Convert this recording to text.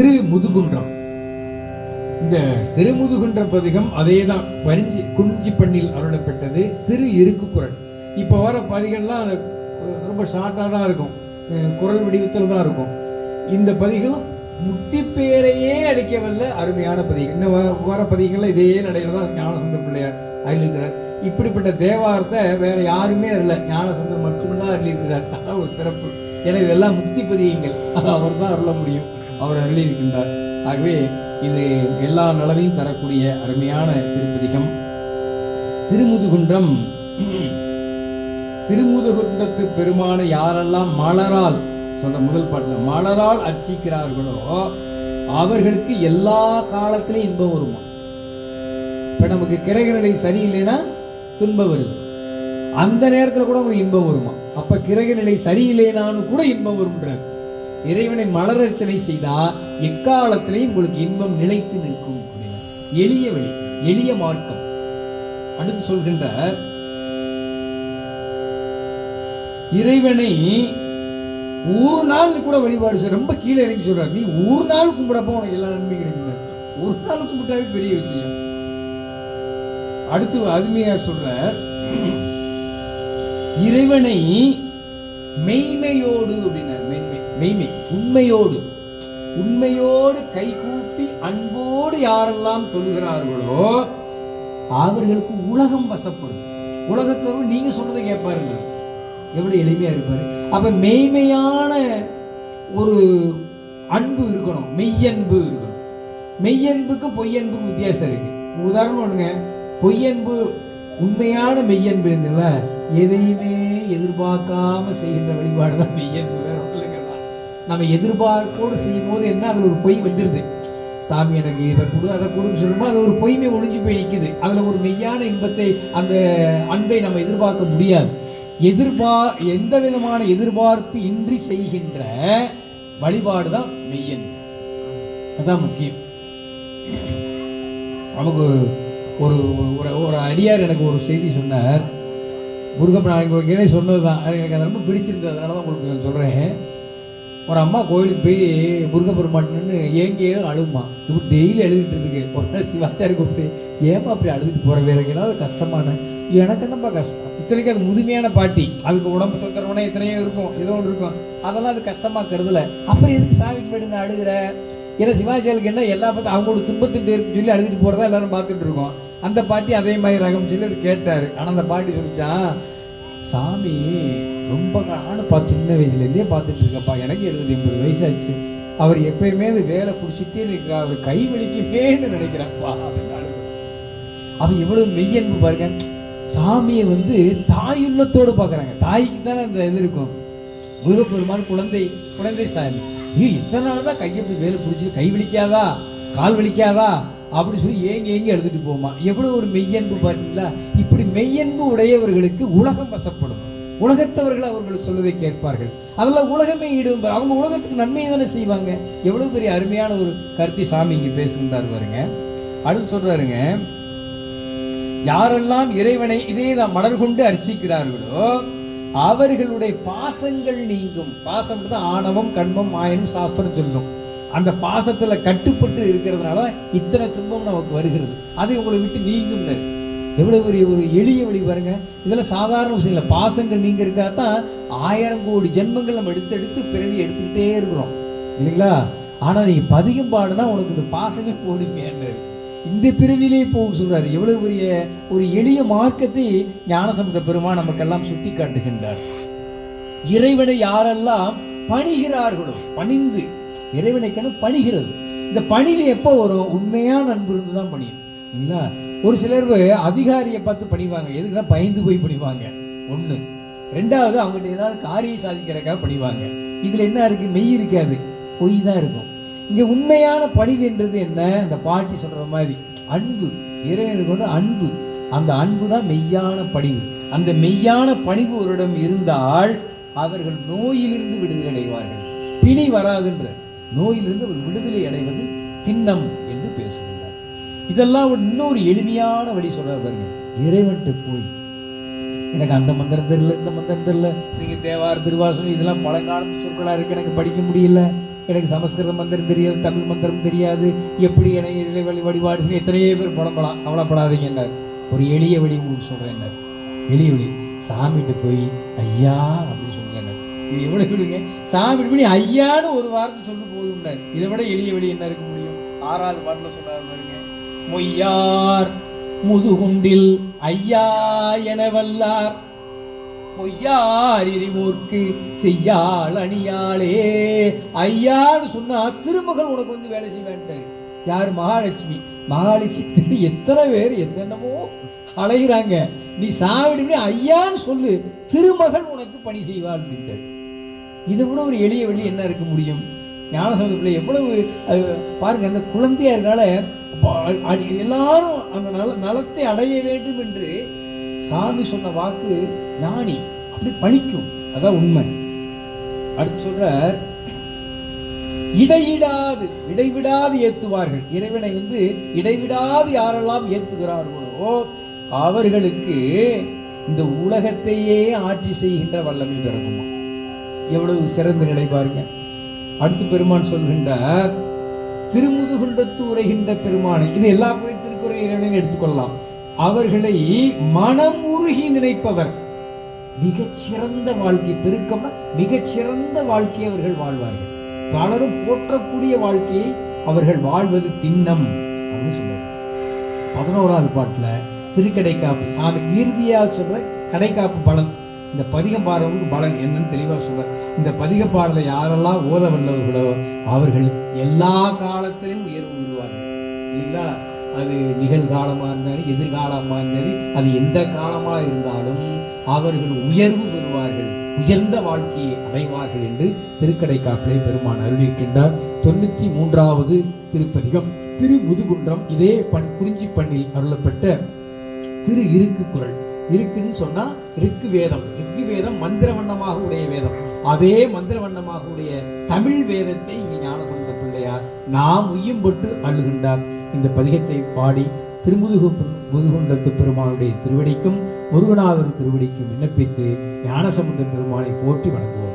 திரு முதுகுன்றம் இந்த திருமுதுகுன்ற பதிகம் அதேதான். பரிஞ்சு குறிஞ்சி பண்ணில் அருளப்பட்டது திரு இருக்கு குரல் இப்போ வர பதிகள்லாம் அது ரொம்ப ஷார்ட்டாக தான் இருக்கும். அஹ் குரல் வடிவத்தில் தான் இருக்கும். இந்த பதிகம் முக்தி பேரையே அளிக்க வல்ல அருமையான பதிகம். இன்னும் வ- வர பதிகங்கள்ல இதே நடையில தான் ஞானசுந்தர பிள்ளையார் அருளியிருக்கிறார். இப்படிப்பட்ட தேவாரத்தை வேற யாருமே இல்லை. ஞானசந்தர் மட்டும்தான் அருளியிருக்கிறார் அதான் ஒரு சிறப்பு. ஏன்னா இதெல்லாம் முக்தி பதியுங்கள். அது அவர் தான் அருள முடியும். அவர் அருளியிருக்கின்றார் ஆகவே இது எல்லா நலனையும் தரக்கூடிய அருமையான திருப்பதிகம். திருமுதுகுன்றம். திருமுதுகுன்றத்து பெருமான யாரெல்லாம் மலரால் சொல்ற முதல் பாட்டுல மலரால் அர்ச்சிக்கிறார்களோ அவர்களுக்கு எல்லா காலத்திலையும் இன்பம் வருமா? இப்ப நமக்கு கிரகநிலை சரியில்லைன்னா துன்பம் வருது. அந்த நேரத்துல கூட உங்களுக்கு இன்பம் வருமா? அப்ப கிரகநிலை சரியில்லைனாலும் கூட இன்பம் வரும்ன்றார். இறைவனை மலரர்ச்சனை செய்தா எக்காலத்திலையும் உங்களுக்கு இன்பம் நிலைத்து நிற்கும். எளிய வழி எளிய மார்க்கம். அடுத்து சொல்கின்ற இறைவனை ஒரு நாள் கூட வழிபாடு செய்ய ரொம்ப கீழே இறங்கி சொல்றார். நீ ஒரு நாள் கும்பிடப்போ உனக்கு எல்லா நன்மை கிடைக்கும் ஒரு நாள் கும்பிட்டாவே பெரிய விஷயம். அடுத்து அருமையா சொல்ற இறைவனை மெய்மையோடு அப்படின்னா மெய்மை மெய்மை உண்மையோடு. உண்மையோடு கைகூப்பி அன்போடு யாரெல்லாம் தொழுகிறார்களோ அவர்களுக்கு உலகம் வசப்படும். உலகத்தோடு நீங்க சொல்றதை கேட்பாருங்க. எவ்வளவு எளிமையா இருப்பாரு. அப்ப மெய்மையான ஒரு அன்பு இருக்கணும். மெய்யன்பு இருக்கணும். மெய்யன்புக்கும் பொய்யன்புக்கும் வித்தியாசம் இருக்கு. உதாரணம் ஒண்ணுங்க பொய்யன்பு உண்மையான மெய்யன்பு இருந்ததுல எதையுமே எதிர்பார்க்காம செய்கின்ற வழிபாடு தான் மெய்யன்பு வேற நம்ம எதிர்பார்ப்போடு செய்யும் போது என்ன அதில் ஒரு பொய் வந்துடுது சாமி எனக்கு இதை கொடு அதை கொடுன்னு சொல்லும்போது அது ஒரு பொய்மை ஒளிஞ்சு போய் நிற்கிது அதில் ஒரு மெய்யான இன்பத்தை அந்த அன்பை நம்ம எதிர்பார்க்க முடியாது. எதிர்பார் எந்த விதமான எதிர்பார்ப்பு இன்றி செய்கின்ற வழிபாடு தான் மெய்யன்பு. அதான் முக்கியம். நமக்கு ஒரு ஒரு ஒரு அடியார் எனக்கு ஒரு செய்தி சொன்னார். முருகப்பன் நான் உங்களுக்கு தான் எனக்கு அது ரொம்ப பிடிச்சிருந்தது. அதனால தான் உங்களுக்கு நான் சொல்கிறேன் ஒரு அம்மா கோயிலுக்கு போய் முருகப்பெருமாட்டுன்னு ஏங்கியே அழுகுமா? இப்படி டெய்லி அழுதுட்டு இருக்கு ஒரு நாள் சிவாச்சாரி கூப்பிட்டு ஏமா அப்படி அழுதுட்டு போகிறது எனக்கு ஏதாவது கஷ்டமான எனக்கு என்னப்பா கஷ்டம்? இத்தனைக்கு அது முதுமையான பாட்டி. அதுக்கு உடம்பு தொந்தரவுனா எத்தனையோ இருக்கும். ஏதோ ஒன்று இருக்கும். அதெல்லாம் அது கஷ்டமா கருதல அப்புறம் எதுக்கு சாமி போயிட்டு நான் அழுகிற? ஏன்னா சிவாச்சாரிக்கு என்ன எல்லா பார்த்து அவங்களோட துன்பத்தின் பேருக்கு சொல்லி அழுதுட்டு போகிறதா எல்லாரும் பார்த்துட்டு இருக்கோம். அந்த பாட்டி அதே மாதிரி ரகம் சொல்லி அவர் கேட்டாரு. ஆனால் அந்த பாட்டி சொல்லிச்சான் சாமி ரொம்ப நானும் பார்த்து சின்ன வயசுலேருந்தே பார்த்துட்டு இருக்கப்பா. எனக்கு எழுபது எண்பது வயசாச்சு. அவர் எப்பயுமே அது வேலை பிடிச்சிட்டே இருக்கிறார். அவர் கை வலிக்குமேன்னு நினைக்கிறப்பா. அவன் எவ்வளவு மெய்யன்பு பாருங்க. சாமியை வந்து தாயுள்ளத்தோடு பார்க்குறாங்க. தாய்க்கு தானே அந்த இது இருக்கும். முருகப்பெருமான் குழந்தை குழந்தை சாமி. ஐயோ இத்தனை நாள் தான் கையை வேலை பிடிச்சி கை வலிக்காதா? கால் வலிக்காதா? அப்படி சொல்லி ஏங்கி ஏங்கி எழுதிட்டு போமா. எவ்வளவு ஒரு மெய்யன்பு பாத்தீங்களா? இப்படி மெய்யன்பு உடையவர்களுக்கு உலகம் வசப்படும். உலகத்தவர்கள் அவர்கள் சொல்வதை கேட்பார்கள். அதெல்லாம் உலகமே ஈடுபா அவங்க உலகத்துக்கு நன்மையை தானே செய்வாங்க. எவ்வளவு பெரிய அருமையான ஒரு கருத்தை சாமி இங்கே பேசுகின்றார் பாருங்க. அடுத்து சொல்றாருங்க யாரெல்லாம் இறைவனை இதே தான் மலர் கொண்டு அர்ச்சிக்கிறார்களோ அவர்களுடைய பாசங்கள் நீங்கும். பாசம் தான் ஆணவம் கண்மம் மாயன் சாஸ்திரம் சொல்லும். அந்த பாசத்துல கட்டுப்பட்டு இருக்கிறதுனால இத்தனை துன்பம் நமக்கு வருகிறது. அதை உங்களை விட்டு நீங்கும் எவ்வளவு பெரிய ஒரு எளிய வழி பாருங்க. இதெல்லாம் சாதாரண விஷயம் இல்லை. பாசங்கள் நீங்க தான் ஆயிரம் கோடி ஜென்மங்கள் நம்ம எடுத்து எடுத்து பிறவி எடுத்துக்கிட்டே இருக்கிறோம். இல்லைங்களா? ஆனா நீ பதிகம் பாடுனா உனக்கு இந்த பாசமே போடுமையான்னு இந்த பிறவிலே போகும் சொல்றாரு. எவ்வளவு பெரிய ஒரு எளிய மார்க்கத்தை ஞானசமுத பெருமான் நமக்கெல்லாம் சுட்டி காட்டுகின்றார் இறைவனை யாரெல்லாம் பணிகிறார்களோ பணிந்து இறைவனைக்கான பணிகிறது. இந்த பணிவு எப்போ வரும்? உண்மையான அன்பு இருந்து தான் பணியும். இல்லைங்களா? ஒரு சிலர் அதிகாரியை பார்த்து பணிவாங்க. எதுக்குன்னா பயந்து போய் பணிவாங்க. ஒண்ணு. ரெண்டாவது அவங்ககிட்ட ஏதாவது காரியம் சாதிக்கிறக்காக பணிவாங்க. இதுல என்ன இருக்கு? மெய் இருக்காது. பொய் தான் இருக்கும். இங்க உண்மையான பணிவு என்றது என்ன? அந்த பாட்டி சொல்ற மாதிரி. அன்பு. இறைவனுக்கு கொண்டு அன்பு. அந்த அன்பு தான் மெய்யான பணிவு. அந்த மெய்யான பணிவு ஒருடம் இருந்தால் அவர்கள் நோயிலிருந்து விடுதலை அடைவார்கள். பிணி வராதுன்ற. நோயிலிருந்து அவர் விடுதலை அடைவது திண்ணம் என்று பேசுகின்றார். இதெல்லாம் ஒரு இன்னொரு எளிமையான வழி சொல்றாரு பாருங்க. இறைவன்ட்டு போய் எனக்கு அந்த மந்திரம் தெரியல இந்த மந்திரம் தெரியல நீங்க தேவார திருவாசனம் இதெல்லாம் பழங்காலத்து சொற்களா இருக்கு எனக்கு படிக்க முடியல எனக்கு சமஸ்கிருத மந்திரம் தெரியாது தமிழ் மந்திரம் தெரியாது எப்படி எனக்கு இறை வழி வழிபாடு எத்தனையோ பேர் புலம்பலாம் கவலைப்படாதீங்க ஒரு எளிய வழி உங்களுக்கு சொல்றேன் எளிய வழி சாமிட்டு போய் ஐயா அப்படின்னு சொல்லுங்க இது எவ்வளவு விடுங்க சாமி பண்ணி ஐயான்னு ஒரு வார்த்தை சொல்லு போதும்னார் இதை விட எளிய வெளி என்ன இருக்க முடியும்? ஆறாவது பாட்டுல சொன்னாரு பாருங்க. மொய்யார் முதுகுண்டில் ஐயா என வல்லார். பொய்யார் எரிவோர்க்கு செய்யாள் அணியாளே. ஐயான்னு சொன்னா திருமகள் உனக்கு வந்து வேலை செய்ய வேண்டாரு யார்? மகாலட்சுமி. மகாலட்சுமி திட்டு எத்தனை பேர் என்னென்னமோ அலைகிறாங்க நீ சாவிடுமே ஐயான்னு சொல்லு திருமகள் உனக்கு பணி செய்வாள் அப்படின்ட்டு இது கூட ஒரு எளிய வழி என்ன இருக்க முடியும்? ஞானசமுத பிள்ளை எவ்வளவு அது பாருங்க அந்த குழந்தையா இருக்கால எல்லாரும் அந்த நல நலத்தை அடைய வேண்டும் என்று சாமி சொன்ன வாக்கு ஞானி. அப்படி பணிக்கும். அதான் உண்மை. அடுத்து சொல்றார் இடையிடாது இடைவிடாது ஏத்துவார்கள். இறைவனை வந்து இடைவிடாது யாரெல்லாம் ஏத்துகிறார்களோ அவர்களுக்கு இந்த உலகத்தையே ஆட்சி செய்கின்ற வல்லமை பிறகுமா எவ்வளவு சிறந்த நிலை பாருங்க. அடுத்து பெருமான் சொல்கின்றார் திருமுதுகுண்டத்து உரைகின்ற பெருமானை இது எல்லா கோயில் திருக்குறை இறைவனையும் எடுத்துக்கொள்ளலாம். அவர்களை மனம் உருகி நினைப்பவர். மிகச் சிறந்த வாழ்க்கை பெருக்கம மிகச் சிறந்த வாழ்க்கையை அவர்கள் வாழ்வார்கள். பலரும் போற்றக்கூடிய வாழ்க்கையை அவர்கள் வாழ்வது திண்ணம் அப்படின்னு சொல்லுவாங்க. பதினோராவது பாட்டுல திருக்கடைக்காப்பு சாமி இறுதியாக சொல்ற கடைக்காப்பு பலன். இந்த பதிகம் பாடுறவங்களுக்கு பலன் என்னன்னு தெளிவா சொல்ற இந்த பதிக பாடலை யாரெல்லாம் ஓத வல்லவர்களோ அவர்கள் எல்லா காலத்திலும் உயர்வு பெறுவார்கள் இல்லைங்களா? அது நிகழ்காலமா இருந்தாலும் எதிர்காலமா இருந்தாலும் அது எந்த காலமா இருந்தாலும் அவர்கள் உயர்வு பெறுவார்கள். உயர்ந்த வாழ்க்கையை அடைவார்கள் என்று திருக்கடை காப்பிலே பெருமான் அருளியிருக்கின்றார் தொண்ணூத்தி மூன்றாவது திருப்பதிகம் திரு முதுகுன்றம் இதே பண் குறிஞ்சி பண்ணில் அருளப்பட்ட திரு இருக்கு குரல் இருக்குன்னு சொன்னா ரிக்கு வேதம். ரிக்கு வேதம் மந்திர வண்ணமாக உடைய வேதம். அதே மந்திர வண்ணமாக உடைய தமிழ் வேதத்தை இங்கே ஞானசம்பந்த பிள்ளையார் நாம் உய்யும்பட்டு அழுகின்றார். இந்த பதிகத்தை பாடி திருமுதுகு முதுகுண்டத்து பெருமானுடைய திருவடிக்கும் முருகநாதர் திருவடிக்கும் விண்ணப்பித்து ஞானசம்பந்த பெருமானை போற்றி வணங்குவோம்.